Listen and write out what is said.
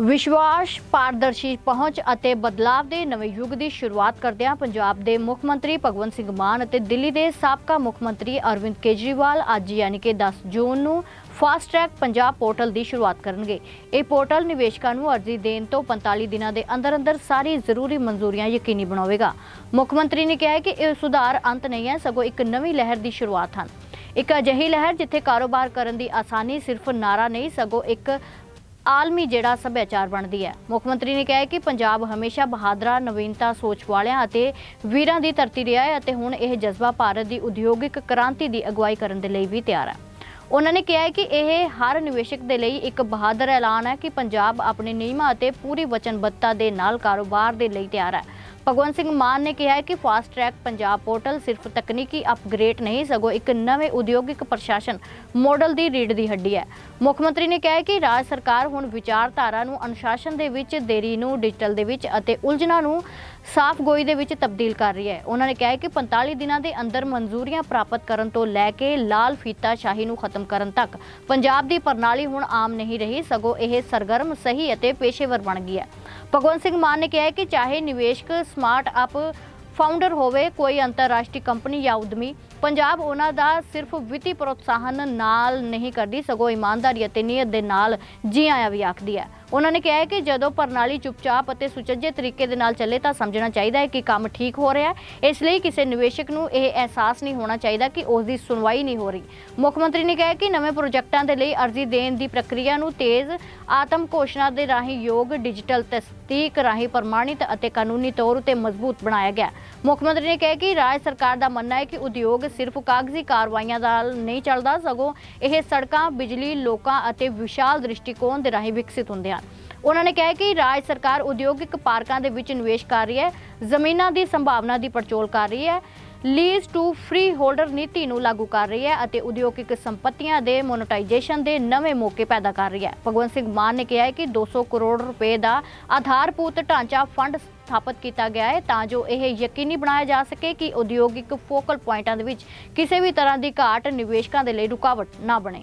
ਵਿਸ਼ਵਾਸ, ਪਾਰਦਰਸ਼ੀ ਪਹੁੰਚ ਅਤੇ ਬਦਲਾਵ ਦੇ ਨਵੇਂ ਯੁੱਗ ਦੀ ਸ਼ੁਰੂਆਤ ਕਰਦਿਆਂ ਪੰਜਾਬ ਦੇ ਮੁੱਖ ਮੰਤਰੀ ਭਗਵੰਤ ਸਿੰਘ ਮਾਨ ਅਤੇ ਦਿੱਲੀ ਦੇ ਸਾਬਕਾ ਮੁੱਖ ਮੰਤਰੀ ਅਰਵਿੰਦ ਕੇਜਰੀਵਾਲ ਅੱਜ ਯਾਨੀ ਕਿ 10 ਜੂਨ ਨੂੰ ਫਾਸਟ ਟਰੈਕ ਪੰਜਾਬ ਪੋਰਟਲ ਦੀ ਸ਼ੁਰੂਆਤ ਕਰਨਗੇ। ਇਹ ਪੋਰਟਲ ਨਿਵੇਸ਼ਕਾਂ ਨੂੰ ਅਰਜ਼ੀ ਦੇਣ ਤੋਂ 45 ਦਿਨਾਂ ਦੇ ਅੰਦਰ ਅੰਦਰ ਸਾਰੀ ਜ਼ਰੂਰੀ ਮਨਜ਼ੂਰੀਆਂ ਯਕੀਨੀ ਬਣਾਵੇਗਾ। ਮੁੱਖ ਮੰਤਰੀ ਨੇ ਕਿਹਾ ਕਿ ਇਹ ਸੁਧਾਰ ਅੰਤ ਨਹੀਂ ਹੈ, ਸਗੋਂ ਇੱਕ ਨਵੀਂ ਲਹਿਰ ਦੀ ਸ਼ੁਰੂਆਤ ਹਨ। ਇੱਕ ਅਜਿਹੀ ਲਹਿਰ ਜਿੱਥੇ ਕਾਰੋਬਾਰ ਕਰਨ ਦੀ ਆਸਾਨੀ ਸਿਰਫ ਨਾਰਾ ਨਹੀਂ, ਸਗੋਂ ਇੱਕ ਆਲਮੀ ਜਿਹੜਾ ਸੱਭਿਆਚਾਰ ਬਣਦੀ ਹੈ। ਮੁੱਖ ਮੰਤਰੀ ਨੇ ਕਿਹਾ ਕਿ ਪੰਜਾਬ ਹਮੇਸ਼ਾ ਬਹਾਦਰਾਂ, ਨਵੀਨਤਾ, ਸੋਚ ਵਾਲਿਆਂ ਅਤੇ ਵੀਰਾਂ ਦੀ ਧਰਤੀ ਰਿਹਾ ਹੈ ਅਤੇ ਹੁਣ ਇਹ ਜਜ਼ਬਾ ਭਾਰਤ ਦੀ ਉਦਯੋਗਿਕ ਕ੍ਰਾਂਤੀ ਦੀ ਅਗਵਾਈ ਕਰਨ ਦੇ ਲਈ ਵੀ ਤਿਆਰ ਹੈ। ਉਹਨਾਂ ਨੇ ਕਿਹਾ ਕਿ ਇਹ ਹਰ ਨਿਵੇਸ਼ਕ ਦੇ ਲਈ ਇੱਕ ਬਹਾਦਰ ਐਲਾਨ ਹੈ ਕਿ ਪੰਜਾਬ ਆਪਣੇ ਨਿਯਮਾਂ ਅਤੇ ਪੂਰੀ ਵਚਨਬੱਧਤਾ ਦੇ ਨਾਲ ਕਾਰੋਬਾਰ ਦੇ ਲਈ ਤਿਆਰ ਹੈ। ਭਗਵੰਤ ਸਿੰਘ ਮਾਨ ਨੇ ਕਿਹਾ ਹੈ ਕਿ ਫਾਸਟ ਟਰੈਕ ਪੰਜਾਬ ਪੋਰਟਲ ਸਿਰਫ ਤਕਨੀਕੀ ਅਪਗ੍ਰੇਡ ਨਹੀਂ, ਸਗੋਂ ਇੱਕ ਨਵੇਂ ਉਦਯੋਗਿਕ ਪ੍ਰਸ਼ਾਸਨ ਮਾਡਲ ਦੀ ਰੀੜ ਦੀ ਹੱਡੀ ਹੈ। ਮੁੱਖ ਮੰਤਰੀ ਨੇ ਕਿਹਾ ਹੈ ਕਿ ਰਾਜ ਸਰਕਾਰ ਹੁਣ ਵਿਚਾਰਧਾਰਾ ਨੂੰ ਅਨੁਸ਼ਾਸਨ ਦੇ ਵਿੱਚ, ਦੇਰੀ ਨੂੰ ਡਿਜੀਟਲ ਦੇ ਵਿੱਚ ਅਤੇ ਉਲਝਣਾਂ ਨੂੰ ਸਾਫ਼ ਗੋਈ ਦੇ ਵਿੱਚ ਤਬਦੀਲ ਕਰ ਰਹੀ ਹੈ। ਉਹਨਾਂ ਨੇ ਕਿਹਾ ਹੈ ਕਿ 45 ਦਿਨਾਂ ਦੇ ਅੰਦਰ ਮਨਜ਼ੂਰੀਆਂ ਪ੍ਰਾਪਤ ਕਰਨ ਤੋਂ ਲੈ ਕੇ ਲਾਲ ਫੀਤਾ ਸ਼ਾਹੀ ਨੂੰ ਖਤਮ ਕਰਨ ਤੱਕ, ਪੰਜਾਬ ਦੀ ਪ੍ਰਣਾਲੀ ਹੁਣ ਆਮ ਨਹੀਂ ਰਹੀ, ਸਗੋਂ ਇਹ ਸਰਗਰਮ, ਸਹੀ ਅਤੇ ਪੇਸ਼ੇਵਰ ਬਣ ਗਈ ਹੈ। ਭਗਵੰਤ ਸਿੰਘ ਮਾਨ ਨੇ ਕਿਹਾ ਕਿ ਚਾਹੇ ਨਿਵੇਸ਼ਕ, ਸਮਾਰਟ ਅਪ ਫਾਊਂਡਰ ਹੋਵੇ, ਕੋਈ ਅੰਤਰਰਾਸ਼ਟਰੀ ਕੰਪਨੀ ਜਾਂ ਉਦਮੀ, ਪੰਜਾਬ ਉਹਨਾਂ ਦਾ ਸਿਰਫ ਵਿੱਤੀ ਪ੍ਰੋਤਸਾਹਨ ਨਾਲ ਨਹੀਂ ਕਰਦੀ, ਸਗੋਂ ਇਮਾਨਦਾਰੀ ਅਤੇ ਨੀਅਤ ਦੇ ਨਾਲ ਜੀ ਆਇਆ ਵੀ ਆਖਦੀ ਹੈ। ਉਹਨਾਂ ਨੇ ਕਿਹਾ ਕਿ ਜਦੋਂ ਪ੍ਰਣਾਲੀ ਚੁੱਪਚਾਪ ਅਤੇ ਸੁਚੱਜੇ ਤਰੀਕੇ ਦੇ ਨਾਲ ਚੱਲੇ ਤਾਂ ਸਮਝਣਾ ਚਾਹੀਦਾ ਹੈ ਕਿ ਕੰਮ ਠੀਕ ਹੋ ਰਿਹਾ ਹੈ। ਇਸ ਲਈ ਕਿਸੇ ਨਿਵੇਸ਼ਕ ਨੂੰ ਇਹ ਅਹਿਸਾਸ ਨਹੀਂ ਹੋਣਾ ਚਾਹੀਦਾ ਕਿ ਉਸ ਦੀ ਸੁਣਵਾਈ ਨਹੀਂ ਹੋ ਰਹੀ। ਮੁੱਖ ਮੰਤਰੀ ਨੇ ਕਿਹਾ ਕਿ ਨਵੇਂ ਪ੍ਰੋਜੈਕਟਾਂ ਦੇ ਲਈ ਅਰਜ਼ੀ ਦੇਣ ਦੀ ਪ੍ਰਕਿਰਿਆ ਨੂੰ ਤੇਜ਼ ਆਤਮ ਘੋਸ਼ਣਾ ਦੇ ਰਾਹੀਂ ਯੋਗ, ਡਿਜੀਟਲ ਤਸਦੀਕ ਰਾਹੀਂ ਪ੍ਰਮਾਣਿਤ ਅਤੇ ਕਾਨੂੰਨੀ ਤੌਰ ਉਤੇ ਮਜ਼ਬੂਤ ਬਣਾਇਆ ਗਿਆ। ਮੁੱਖ ਮੰਤਰੀ ਨੇ ਕਿਹਾ ਕਿ ਰਾਜ ਸਰਕਾਰ ਦਾ ਮੰਨਣਾ ਹੈ ਕਿ ਉਦਯੋਗ ਸਿਰਫ ਕਾਗਜ਼ੀ ਕਾਰਵਾਈਆਂ ਨਾਲ ਨਹੀਂ ਚੱਲਦਾ, ਸਗੋਂ ਇਹ ਸੜਕਾਂ, ਬਿਜਲੀ, ਲੋਕਾਂ ਅਤੇ ਵਿਸ਼ਾਲ ਦ੍ਰਿਸ਼ਟੀਕੋਣ ਦੇ ਰਾਹੀਂ ਵਿਕਸਿਤ ਹੁੰਦੇ ਹਨ। ਉਹਨਾਂ ਨੇ ਕਿਹਾ ਕਿ ਰਾਜ ਸਰਕਾਰ ਉਦਯੋਗਿਕ ਪਾਰਕਾਂ ਦੇ ਵਿੱਚ ਨਿਵੇਸ਼ ਕਰ ਰਹੀ ਹੈ, ਜ਼ਮੀਨਾਂ ਦੀ ਸੰਭਾਵਨਾ ਦੀ ਪੜਚੋਲ ਕਰ ਰਹੀ ਹੈ ਲੀਜ਼ ਟੂ ਫ੍ਰੀ ਹੋਲਡਰ ਨੀਤੀ ਨੂੰ ਲਾਗੂ ਕਰ ਰਹੀ ਹੈ ਅਤੇ ਉਦਯੋਗਿਕ ਸੰਪਤੀਆਂ ਦੇ ਮੋਨੇਟਾਈਜੇਸ਼ਨ ਦੇ ਨਵੇਂ ਮੌਕੇ ਪੈਦਾ ਕਰ ਰਹੀ ਹੈ। ਭਗਵੰਤ ਸਿੰਘ ਮਾਨ ਨੇ ਕਿਹਾ ਹੈ ਕਿ 200 ਕਰੋੜ ਰੁਪਏ ਦਾ ਆਧਾਰਭੂਤ ਢਾਂਚਾ ਫੰਡ ਸਥਾਪਿਤ ਕੀਤਾ ਗਿਆ ਹੈ ਤਾਂ ਜੋ ਇਹ ਯਕੀਨੀ ਬਣਾਇਆ ਜਾ ਸਕੇ ਕਿ ਉਦਯੋਗਿਕ ਫੋਕਲ ਪੁਆਇੰਟਾਂ ਦੇ ਵਿੱਚ ਕਿਸੇ ਵੀ ਤਰ੍ਹਾਂ ਦੀ ਘਾਟ ਨਿਵੇਸ਼ਕਾਂ ਦੇ ਲਈ ਰੁਕਾਵਟ ਨਾ ਬਣੇ।